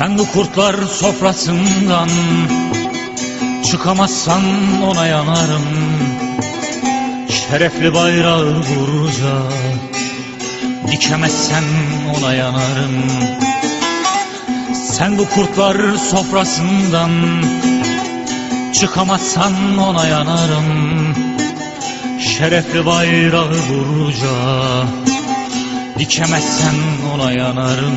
Sen bu kurtlar sofrasından Çıkamazsan ona yanarım. Şerefli bayrağı vurunca Dikemezsen ona yanarım. Sen bu kurtlar sofrasından Çıkamazsan ona yanarım. Şerefli bayrağı vurunca Dikemezsen ona yanarım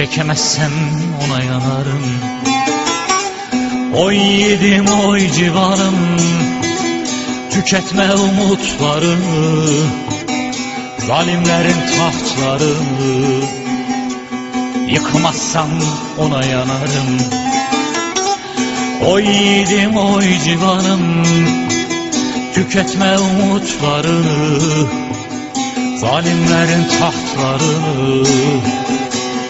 Çekemezsen ona yanarım. Oy yiğidim oy civanım Tüketme umutlarını Zalimlerin tahtlarını Yıkmazsan ona yanarım. Oy yiğidim oy civanım Tüketme umutlarını Zalimlerin tahtlarını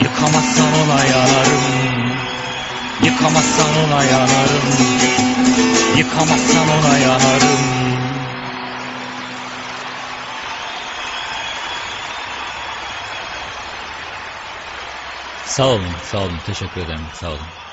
Yıkamazsan ona yanarım Yıkamazsan ona yanarım Yıkamazsan ona yanarım Sağ olun, sağ olun. Teşekkür ederim. Sağ olun.